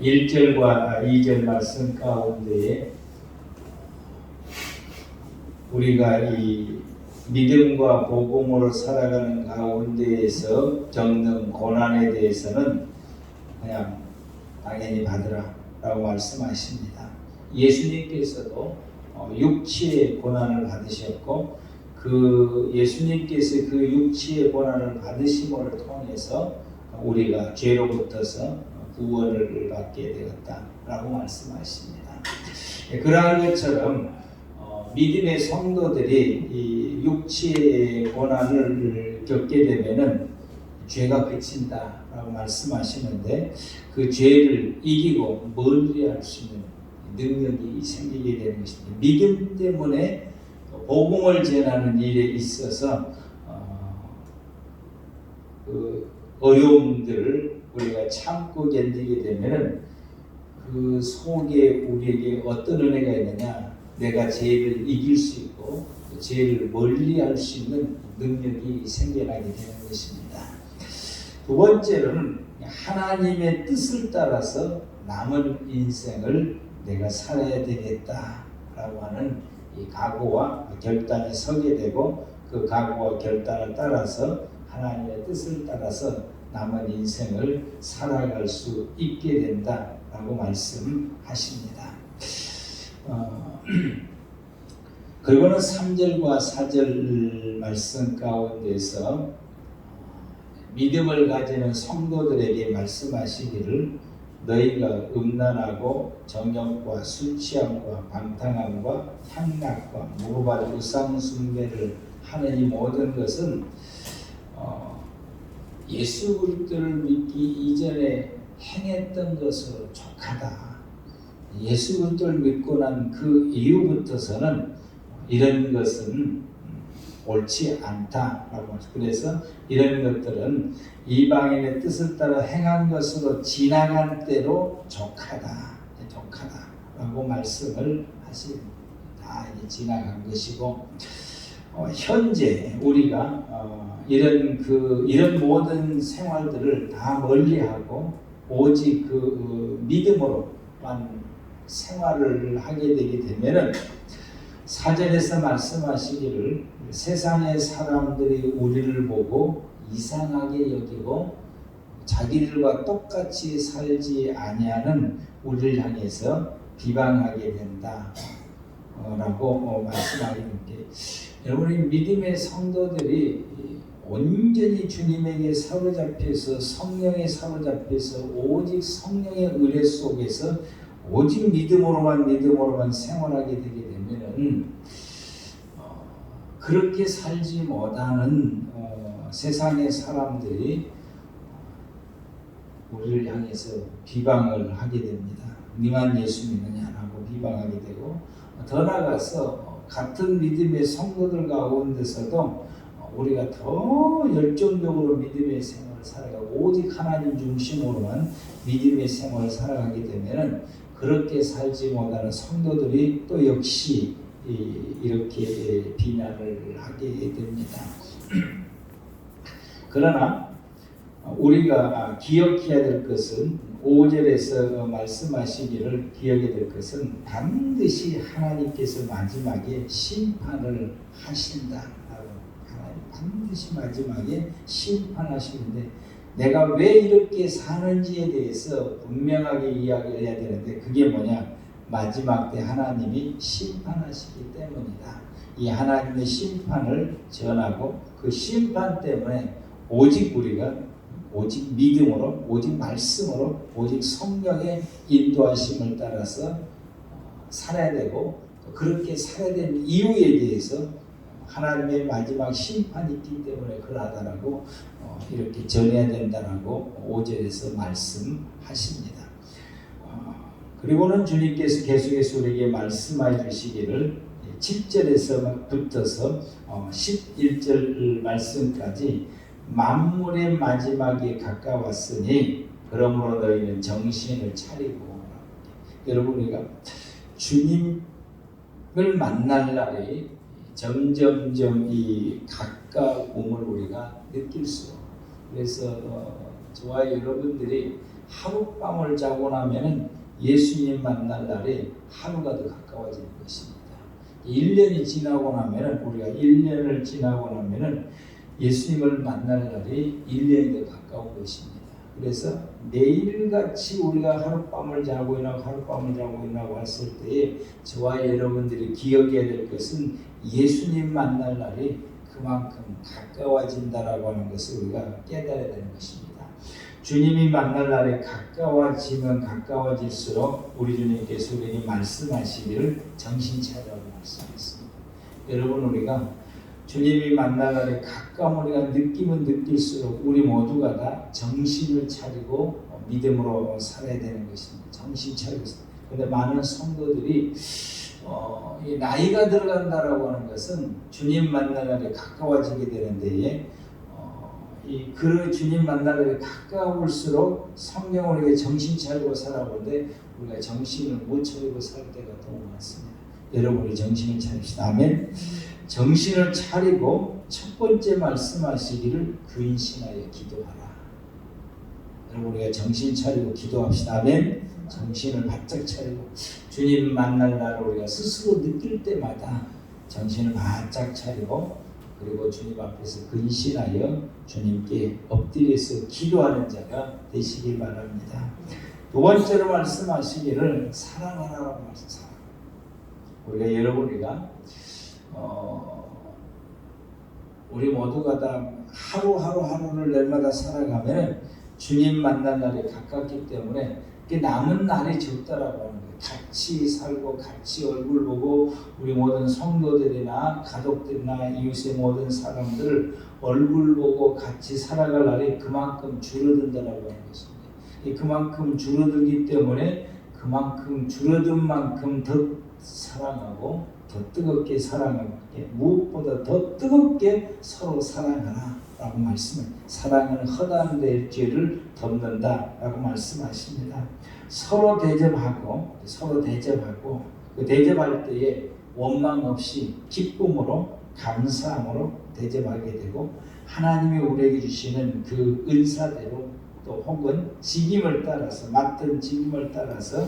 1절과 2절 말씀 가운데에 우리가 이 믿음과 복음으로 살아가는 가운데에서 겪는 고난에 대해서는 그냥 당연히 받으라 라고 말씀하십니다. 예수님께서도 어, 육체의 고난을 받으셨고 그 예수님께서 그 육체의 고난을 받으심을 통해서 우리가 죄로부터서 구원을 받게 되었다라고 말씀하십니다. 예, 그러한 것처럼 어, 믿음의 성도들이 이 육체의 고난을 겪게 되면은 죄가 그친다라고 말씀하시는데 그 죄를 이기고 멀리할 수 있는 능력이 생기게 되는 것입니다. 믿음 때문에 복음을 전하는 일에 있어서 어, 그 어려움들을 우리가 참고 견디게 되면은 그 속에 우리에게 어떤 은혜가 있느냐 내가 죄를 이길 수 있고 죄를 멀리할 수 있는 능력이 생겨나게 되는 것입니다. 두 번째로는 하나님의 뜻을 따라서 남은 인생을 내가 살아야 되겠다라고 하는 이 각오와 결단에 서게 되고 그 각오와 결단을 따라서 하나님의 뜻을 따라서 남은 인생을 살아갈 수 있게 된다라고 말씀하십니다. 어, 그리고는 3절과 4절 말씀 가운데서 믿음을 가지는 성도들에게 말씀하시기를 너희가 음란하고 정욕과 술 취함과 방탕함과 향락과 무고발 우상 숭배를 하는 이 모든 것은 어, 예수 그리스도를 믿기 이전에 행했던 것으로 족하다. 예수 그리스도를 믿고 난 그 이후부터서는 이런 것은 옳지 않다라고. 그래서 이런 것들은 이방인의 뜻을 따라 행한 것으로 지나간 때로 족하다, 족하다라고 말씀을 하십니다. 다 지나간 것이고 어, 현재 우리가 어, 이런 그 이런 모든 생활들을 다 멀리하고 오직 그 어, 믿음으로만 생활을 하게 되게 되면은 사전에서 말씀하시기를 세상의 사람들이 우리를 보고 이상하게 여기고 자기들과 똑같이 살지 아니하는 우리를 향해서 비방하게 된다라고 말씀하게 되는데 여러분이 믿음의 성도들이 온전히 주님에게 사로잡혀서 성령에 사로잡혀서 오직 성령의 은혜 속에서 오직 믿음으로만 믿음으로만 생활하게 되게 되면은 어, 그렇게 살지 못하는 어, 세상의 사람들이 우리를 향해서 비방을 하게 됩니다. 니만 예수 믿느냐라고 비방하게 되고 더 나아가서 같은 믿음의 성도들 가운데서도 어, 우리가 더 열정적으로 믿음의 생활을 살아가고 오직 하나님 중심으로만 믿음의 생활을 살아가게 되면은 그렇게 살지 못하는 성도들이 또 역시 이렇게 비난을 하게 됩니다. 그러나 우리가 기억해야 될 것은 5절에서 말씀하시기를 기억해야 될 것은 반드시 하나님께서 마지막에 심판을 하신다. 하나님 반드시 마지막에 심판하시는데 내가 왜 이렇게 사는지에 대해서 분명하게 이야기를 해야 되는데 그게 뭐냐? 마지막 때 하나님이 심판하시기 때문이다. 이 하나님의 심판을 전하고 그 심판 때문에 오직 우리가 오직 믿음으로 오직 말씀으로 오직 성령의 인도하심을 따라서 살아야 되고 그렇게 살아야 되는 이유에 대해서 하나님의 마지막 심판이 있기 때문에 그러하다라고 어, 이렇게 전해야 된다라고 5절에서 말씀하십니다. 어, 그리고는 주님께서 계속해서 우리에게 말씀해 주시기를 7절에서 붙어서 어, 11절 말씀까지 만물의 마지막이 가까웠으니 그러므로 너희는 정신을 차리고 여러분 우리가 주님을 만날 날이 점점점 이 가까움을 우리가 느낄 수. 그래서 어, 저와 여러분들이 하룻밤을 자고 나면은 예수님 만날 날이 하루가 더 가까워지는 것입니다. 1년이 지나고 나면은 우리가 1년을 지나고 나면은 예수님을 만날 날이 1년이 더 가까운 것입니다. 그래서 매일같이 우리가 하룻밤을 자고 일어나고 하룻밤을 자고 일어나고 했을 때에 저와 여러분들이 기억해야 될 것은 예수님 만날 날이 그만큼 가까워진다라고 하는 것을 우리가 깨달아야 되는 것입니다. 주님이 만날 날에 가까워지면 가까워질수록 우리 주님께서 우리에게 말씀하시기를 정신 차리라고 말씀했습니다. 여러분 우리가 주님이 날에 가까움 우리가 느끼면 느낄수록 우리 모두가 다 정신을 차리고 믿음으로 살아야 되는 것입니다. 정신 차리고. 근데 많은 성도들이 어, 이 나이가 들어간다라고 하는 것은 주님 날에 가까워지게 되는데 어, 이그 주님 날에 가까울수록 성경을 우리가 정신 차리고 살아보는데 우리가 정신을 못 차리고 살 때가 너무 많습니다. 여러분이 정신을 차립시다. 아멘. 정신을 차리고 첫 번째 말씀하시기를 근신하여 기도하라. 여러분 우리가 정신 차리고 기도합시다. 아멘. 정신을 바짝 차리고 주님 만날 날 우리가 스스로 느낄 때마다 정신을 바짝 차리고 그리고 주님 앞에서 근신하여 주님께 엎드려서 기도하는 자가 되시길 바랍니다. 두 번째로 말씀하시기를 사랑하라고 말씀 사랑. 우리가 여러분 우리가 어, 우리 모두가 다 하루하루 하루를 날마다 살아가면 주님 만난 날이 가깝기 때문에 그 남은 날이 적다라고 하는 거예요. 같이 살고 같이 얼굴 보고 우리 모든 성도들이나 가족들이나 이웃의 모든 사람들을 얼굴 보고 같이 살아갈 날이 그만큼 줄어든다라고 하는 것입니다. 이 그만큼 줄어들기 때문에 그만큼 줄어든 만큼 더 사랑하고 더 뜨겁게 사랑하고 무엇보다 더 뜨겁게 서로 사랑하라 라고 말씀을 사랑은 허다한 될 죄를 덮는다 라고 말씀하십니다. 서로 대접하고 서로 대접하고 그 대접할 때에 원망 없이 기쁨으로 감사함으로 대접하게 되고 하나님이 우리에게 주시는 그 은사대로 또 혹은 직임을 따라서 맡은 직임을 따라서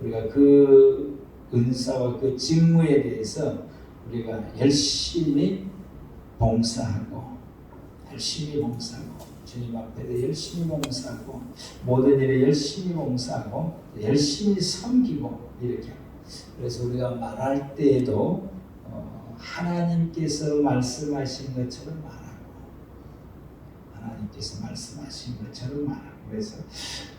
우리가 그 은사와 그 직무에 대해서 우리가 열심히 봉사하고 열심히 봉사하고 주님 앞에도 열심히 봉사하고 모든 일에 열심히 봉사하고 열심히 섬기고 이렇게. 그래서 우리가 말할 때에도 어, 하나님께서 말씀하신 것처럼 말하고 하나님께서 말씀하신 것처럼 말하고 그래서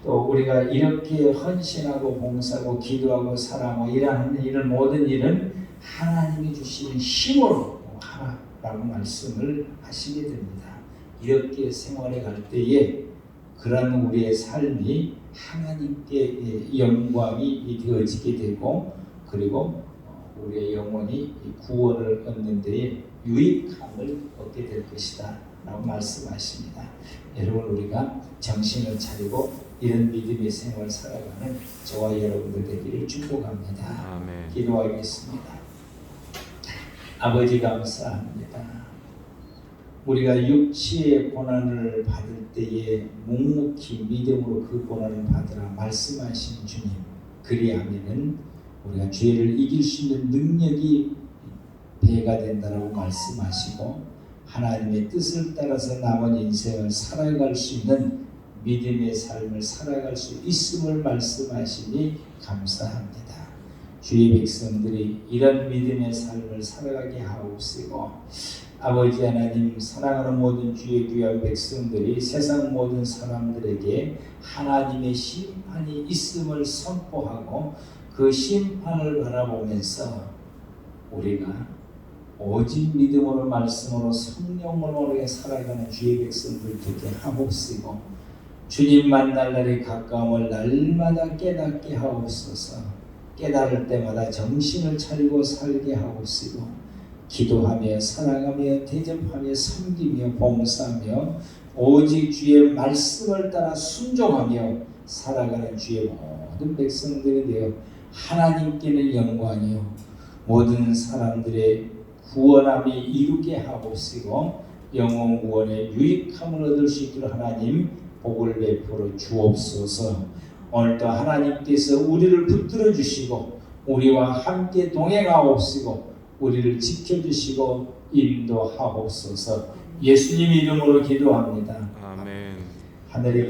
또 우리가 이렇게 헌신하고 봉사하고 기도하고 사랑하고 일하는 이런 모든 일은 하나님이 주시는 힘으로 하라라고 말씀을 하시게 됩니다. 이렇게 생활해 갈 때에 그런 우리의 삶이 하나님께 영광이 되어지게 되고 그리고 우리의 영혼이 구원을 얻는 데에 유익함을 얻게 될 것이다 라고 말씀하십니다. 여러분 우리가 정신을 차리고 이런 믿음의 생활 살아가는 저와 여러분들 되기를 축복합니다. 아멘. 기도하겠습니다. 아버지 감사합니다. 우리가 육체의 고난을 받을 때에 묵묵히 믿음으로 그 고난을 받으라 말씀하신 주님 그리하면은 우리가 죄를 이길 수 있는 능력이 배가 된다라고 말씀하시고 하나님의 뜻을 따라서 남은 인생을 살아갈 수 있는 믿음의 삶을 살아갈 수 있음을 말씀하시니 감사합니다. 주의 백성들이 이런 믿음의 삶을 살아가게 하옵시고 아버지 하나님 사랑하는 모든 주의 귀한 백성들이 세상 모든 사람들에게 하나님의 심판이 있음을 선포하고 그 심판을 바라보면서 우리가 오직 믿음으로 말씀으로 성령으로 우리가 살아가는 주의 백성들 되게 하옵시고 주님 만날 날이 가까움을 날마다 깨닫게 하옵소서. 깨달을 때마다 정신을 차리고 살게 하옵시고 기도하며 사랑하며 대접하며 섬기며 봉사하며 오직 주의 말씀을 따라 순종하며 살아가는 주의 모든 백성들이 되어 하나님께는 영광이요. 모든 사람들의 구원함이 이루게 하옵시고 영원 구원의 유익함을 얻을 수 있도록 하나님 복을 베풀어 주옵소서. 오늘도 하나님께서 우리를 붙들어 주시고 우리와 함께 동행하옵시고 우리를 지켜 주시고 인도하옵소서. 예수님 이름으로 기도합니다. 아멘. 하늘에